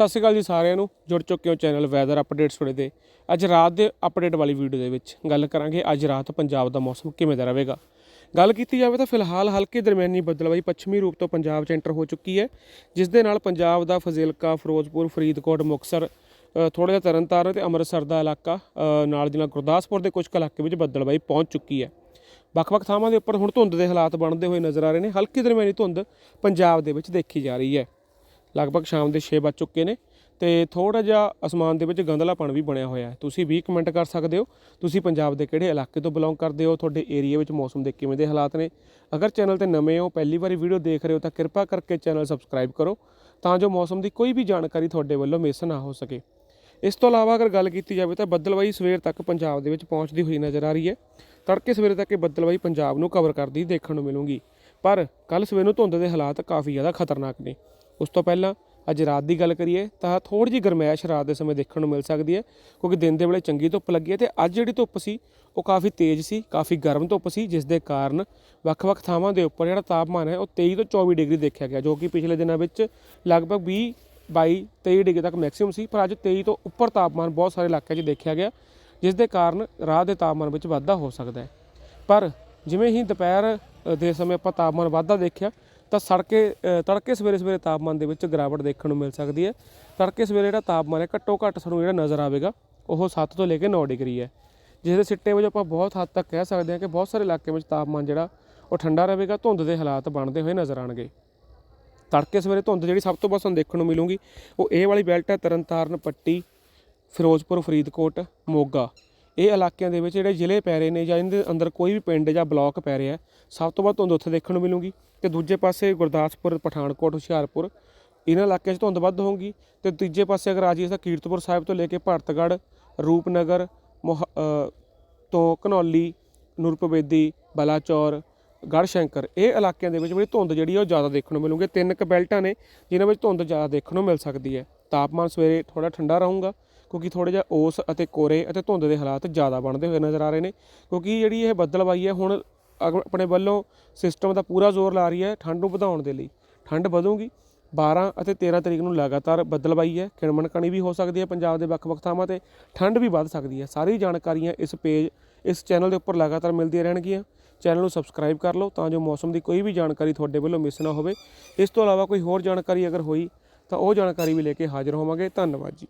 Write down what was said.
ਸਤਿ ਸ਼੍ਰੀ ਅਕਾਲ ਜੀ ਸਾਰਿਆਂ ਨੂੰ। ਜੁੜ ਚੁੱਕੇ ਹੋ ਚੈਨਲ ਵੈਦਰ ਅਪਡੇਟਸ ਟੁਡੇ ਦੇ ਅੱਜ ਰਾਤ ਦੇ ਅਪਡੇਟ ਵਾਲੀ ਵੀਡੀਓ ਦੇ ਵਿੱਚ ਗੱਲ ਕਰਾਂਗੇ, ਅੱਜ ਰਾਤ ਪੰਜਾਬ ਦਾ ਮੌਸਮ ਕਿਵੇਂ ਦਾ ਰਹੇਗਾ। ਗੱਲ ਕੀਤੀ ਜਾਵੇ ਤਾਂ ਫਿਲਹਾਲ ਹਲਕੀ ਦਰਮਿਆਨੀ ਬੱਦਲਬਾਈ ਪੱਛਮੀ ਰੂਪ ਤੋਂ ਪੰਜਾਬ 'ਚ ਐਂਟਰ ਹੋ ਚੁੱਕੀ ਹੈ, ਜਿਸ ਦੇ ਨਾਲ ਪੰਜਾਬ ਦਾ ਫਜ਼ਿਲਕਾ, ਫਿਰੋਜ਼ਪੁਰ, ਫਰੀਦਕੋਟ, ਮੁਕਤਸਰ ਥੋੜਾ ਜਿਹਾ ਤਰਨਤਾਰਨ ਤੇ ਅੰਮ੍ਰਿਤਸਰ ਦਾ ਇਲਾਕਾ ਨਾਲ ਦੀ ਨਾਲ ਗੁਰਦਾਸਪੁਰ ਦੇ ਕੁਝ ਕੁ ਇਲਾਕੇ ਵਿੱਚ ਬੱਦਲਬਾਈ ਪਹੁੰਚ ਚੁੱਕੀ ਹੈ। ਵੱਖ-ਵੱਖ ਥਾਵਾਂ ਦੇ ਉੱਪਰ ਹੁਣ ਧੁੰਦ ਦੇ ਹਾਲਾਤ ਬਣਦੇ ਹੋਏ ਨਜ਼ਰ ਆ ਰਹੇ ਨੇ। ਹਲਕੀ ਦਰਮਿਆਨੀ ਧੁੰਦ ਪੰਜਾਬ ਦੇ ਵਿੱਚ ਦੇਖੀ ਜਾ ਰਹੀ ਹੈ। ਲਗਭਗ ਸ਼ਾਮ ਦੇ 6 ਵੱਜ ਚੁੱਕੇ ਨੇ ਤੇ ਥੋੜਾ ਜਿਹਾ ਅਸਮਾਨ ਦੇ ਵਿੱਚ ਗੰਧਲਾਪਣ ਵੀ ਬਣਿਆ ਹੋਇਆ ਹੈ। ਤੁਸੀਂ ਵੀ ਕਮੈਂਟ ਕਰ ਸਕਦੇ ਹੋ। ਤੁਸੀਂ ਪੰਜਾਬ ਦੇ ਕਿਹੜੇ ਇਲਾਕੇ ਤੋਂ ਬਿਲੋਂਗ ਕਰਦੇ ਹੋ? ਤੁਹਾਡੇ ਏਰੀਆ ਵਿੱਚ ਮੌਸਮ ਦੇ ਕਿਵੇਂ ਦੇ ਹਾਲਾਤ ਨੇ? ਅਗਰ ਚੈਨਲ ਤੇ ਨਵੇਂ ਹੋ, ਪਹਿਲੀ ਵਾਰੀ ਵੀਡੀਓ ਦੇਖ ਰਹੇ ਹੋ ਤਾਂ ਕਿਰਪਾ ਕਰਕੇ ਚੈਨਲ ਸਬਸਕ੍ਰਾਈਬ ਕਰੋ ਤਾਂ ਜੋ ਮੌਸਮ ਦੀ ਕੋਈ ਵੀ ਜਾਣਕਾਰੀ ਤੁਹਾਡੇ ਵੱਲੋਂ ਮਿਸ ਨਾ ਹੋ ਸਕੇ। ਇਸ ਤੋਂ ਇਲਾਵਾ ਅਗਰ ਗੱਲ ਕੀਤੀ ਜਾਵੇ ਤਾਂ ਬੱਦਲਵਾਈ ਸਵੇਰ ਤੱਕ ਪੰਜਾਬ ਦੇ ਵਿੱਚ ਪਹੁੰਚਦੀ ਹੋਈ ਨਜ਼ਰ ਆ ਰਹੀ ਹੈ। ਤੜਕੇ ਸਵੇਰੇ ਤੱਕ ਇਹ ਬੱਦਲਵਾਈ ਪੰਜਾਬ ਨੂੰ ਕਵਰ ਕਰਦੀ ਦੇਖਣ ਨੂੰ ਮਿਲੂਗੀ। ਪਰ ਕੱਲ ਸਵੇਰ ਨੂੰ ਧੁੰਦ ਦੇ ਹਾਲਾਤ ਕਾਫੀ ਜ਼ਿਆਦਾ ਖਤਰਨਾਕ ਨੇ। ਉਸ ਤੋਂ ਪਹਿਲਾਂ ਅੱਜ ਰਾਤ ਦੀ ਗੱਲ ਕਰੀਏ ਤਾਂ ਥੋੜੀ ਜਿਹੀ ਗਰਮੈਸ਼ ਰਾਤ ਦੇ ਸਮੇਂ ਦੇਖਣ ਨੂੰ ਮਿਲ ਸਕਦੀ ਹੈ, ਕਿਉਂਕਿ ਦਿਨ ਦੇ ਵੇਲੇ ਚੰਗੀ ਧੁੱਪ ਲੱਗੀ ਹੈ ਤੇ ਅੱਜ ਜਿਹੜੀ ਧੁੱਪ ਸੀ, ਉਹ ਕਾਫੀ ਤੇਜ਼ ਸੀ, ਕਾਫੀ ਗਰਮ ਧੁੱਪ ਸੀ, ਜਿਸ ਦੇ ਕਾਰਨ ਵੱਖ-ਵੱਖ ਥਾਵਾਂ ਦੇ ਉੱਪਰ ਜਿਹੜਾ ਤਾਪਮਾਨ ਹੈ, ਉਹ 23 ਤੋਂ 24 ਡਿਗਰੀ ਦੇਖਿਆ ਗਿਆ, ਜੋ ਕਿ ਪਿਛਲੇ ਦਿਨਾਂ ਵਿੱਚ ਲਗਭਗ 20 22 23 ਡਿਗਰੀ ਤੱਕ ਮੈਕਸਿਮਮ ਸੀ, ਪਰ ਅੱਜ 23 ਤੋਂ ਉੱਪਰ ਤਾਪਮਾਨ ਬਹੁਤ ਸਾਰੇ ਇਲਾਕਿਆਂ 'ਚ ਦੇਖਿਆ ਗਿਆ, ਜਿਸ ਦੇ ਕਾਰਨ ਰਾਤ ਦੇ ਤਾਪਮਾਨ ਵਿੱਚ ਵਾਧਾ ਹੋ ਸਕਦਾ ਹੈ। ਪਰ ਜਿਵੇਂ ਹੀ ਦੁਪਹਿਰ ਦੇ ਸਮੇਂ ਆਪਾਂ ਤਾਪਮਾਨ ਵਾਧਾ ਦੇਖਿਆ ਤਾਂ ਸੜਕੇ ਤੜਕੇ ਸਵੇਰੇ ਸਵੇਰੇ ਤਾਪਮਾਨ ਦੇ ਵਿੱਚ ਗਿਰਾਵਟ ਦੇਖਣ ਨੂੰ ਮਿਲ ਸਕਦੀ ਹੈ। ਤੜਕੇ ਸਵੇਰੇ ਜਿਹੜਾ ਤਾਪਮਾਨ ਹੈ, ਘੱਟੋ ਘੱਟ ਸਾਨੂੰ ਜਿਹੜਾ ਨਜ਼ਰ ਆਵੇਗਾ, ਉਹ 7 ਤੋਂ ਲੈ ਕੇ 9 ਡਿਗਰੀ ਹੈ। ਜਿਸ ਦੇ ਸਿੱਟੇ ਵਜੋਂ ਆਪਾਂ ਬਹੁਤ ਹੱਦ ਤੱਕ ਕਹਿ ਸਕਦੇ ਹਾਂ ਕਿ ਬਹੁਤ ਸਾਰੇ ਇਲਾਕਿਆਂ ਵਿੱਚ ਤਾਪਮਾਨ ਜਿਹੜਾ, ਉਹ ਠੰਡਾ ਰਹੇਗਾ, ਧੁੰਦ ਦੇ ਹਾਲਾਤ ਬਣਦੇ ਹੋਏ ਨਜ਼ਰ ਆਣਗੇ ਤੜਕੇ ਸਵੇਰੇ ਧੁੰਦ ਜਿਹੜੀ ਸਭ ਤੋਂ ਵੱਧ ਸਾਨੂੰ ਦੇਖਣ ਨੂੰ ਮਿਲੂਗੀ, ਉਹ ਇਹ ਵਾਲੀ ਬੈਲਟ ਹੈ ਤਰਨਤਾਰਨ ਪੱਟੀ, ਫਿਰੋਜ਼ਪੁਰ, ਫਰੀਦਕੋਟ, ਮੋਗਾ। ਇਹ ਇਲਾਕਿਆਂ ਦੇ ਵਿੱਚ ਜਿਹੜੇ ਜ਼ਿਲ੍ਹੇ ਪੈ ਰਹੇ ਨੇ ਜਾਂ ਇਹਦੇ ਅੰਦਰ ਕੋਈ ਵੀ ਪਿੰਡ ਜਾਂ ਬਲਾਕ ਪੈ ਰਿਹਾ ਸਭ ਤੋਂ ਵੱਧ ਧੁੰਦ ਉੱਥੇ ਦੇਖਣ ਨੂੰ ਮਿਲੂਗੀ ਤੇ ਦੂਜੇ ਪਾਸੇ ਗੁਰਦਾਸਪੁਰ, ਪਠਾਨਕੋਟ, ਹੁਸ਼ਿਆਰਪੁਰ, ਇਹਨਾਂ ਇਲਾਕਿਆਂ 'ਚ ਧੁੰਦ ਵੱਧ ਹੋਊਗੀ ਤੇ ਤੀਜੇ ਪਾਸੇ ਅਗਰ ਆ ਜਾਈਏ ਤਾਂ ਕੀਰਤਪੁਰ ਸਾਹਿਬ ਤੋਂ ਲੈ ਕੇ ਭਰਤਗੜ੍ਹ, ਰੂਪਨਗਰ, ਮੋਹ- ਤੋਂ ਘਨੌਲੀ, ਨੂਰਪਵੇਦੀ, ਬਲਾਚੌਰ, ਗੜਸ਼ੰਕਰ, ਇਹ ਇਲਾਕਿਆਂ ਦੇ ਵਿੱਚ ਜਿਹੜੀ ਧੁੰਦ ਜਿਹੜੀ ਆ ਉਹ ਜ਼ਿਆਦਾ ਦੇਖਣ ਨੂੰ ਮਿਲੂਗੀ। ਤਿੰਨ ਕ ਬੈਲਟਾਂ ਨੇ ਜਿਨ੍ਹਾਂ ਵਿੱਚ ਧੁੰਦ ਜ਼ਿਆਦਾ ਦੇਖਣ ਨੂੰ ਮਿਲ ਸਕਦੀ ਹੈ। ਤਾਪਮਾਨ ਸਵੇਰੇ ਥੋੜਾ ਠੰਡਾ ਰਹੂਗਾ, ਕਿਉਂਕਿ ਥੋੜਾ ਜਿਹਾ ਓਸ ਅਤੇ ਕੋਰੇ ਅਤੇ ਧੁੰਦ ਦੇ ਹਾਲਾਤ ਜ਼ਿਆਦਾ ਬਣਦੇ ਹੋਏ ਨਜ਼ਰ ਆ ਰਹੇ ਨੇ, ਕਿਉਂਕਿ ਜਿਹੜੀ ਇਹ ਬੱਦਲਵਾਈ ਹੈ ਹੁਣ ਅਗ- ਆਪਣੇ ਵੱਲੋਂ ਸਿਸਟਮ ਦਾ ਪੂਰਾ ਜ਼ੋਰ ਲਾ ਰਹੀ ਹੈ ਠੰਡ ਨੂੰ ਵਧਾਉਣ ਦੇ ਲਈ। ਠੰਡ ਵਧੂਗੀ 12 ਅਤੇ 13 ਤਰੀਕ ਨੂੰ ਲਗਾਤਾਰ ਬੱਦਲਵਾਈ ਹੈ ਕਿਣਮਣ ਕਣੀ ਵੀ ਹੋ ਸਕਦੀ ਹੈ ਪੰਜਾਬ ਦੇ ਵੱਖ-ਵੱਖ ਥਾਵਾਂ ਤੇ, ਠੰਡ ਵੀ ਵੱਧ ਸਕਦੀ ਹੈ। ਸਾਰੀ ਜਾਣਕਾਰੀਆਂ ਇਸ ਪੇਜ, ਇਸ ਚੈਨਲ ਦੇ ਉੱਪਰ ਲਗਾਤਾਰ ਮਿਲਦੀਆਂ ਰਹਿਣਗੀਆਂ। ਚੈਨਲ ਨੂੰ ਸਬਸਕ੍ਰਾਈਬ ਕਰ ਲਓ ਤਾਂ ਜੋ ਮੌਸਮ ਦੀ ਕੋਈ ਵੀ ਜਾਣਕਾਰੀ ਤੁਹਾਡੇ ਵੱਲੋਂ ਮਿਸ ਨਾ ਹੋਵੇ। ਇਸ ਤੋਂ ਇਲਾਵਾ ਕੋਈ ਹੋਰ ਜਾਣਕਾਰੀ ਅਗਰ ਹੋਈ ਤਾਂ ਉਹ ਜਾਣਕਾਰੀ ਵੀ ਲੈ ਕੇ ਹਾਜ਼ਰ ਹੋਵਾਂਗੇ। ਧੰਨਵਾਦ ਜੀ।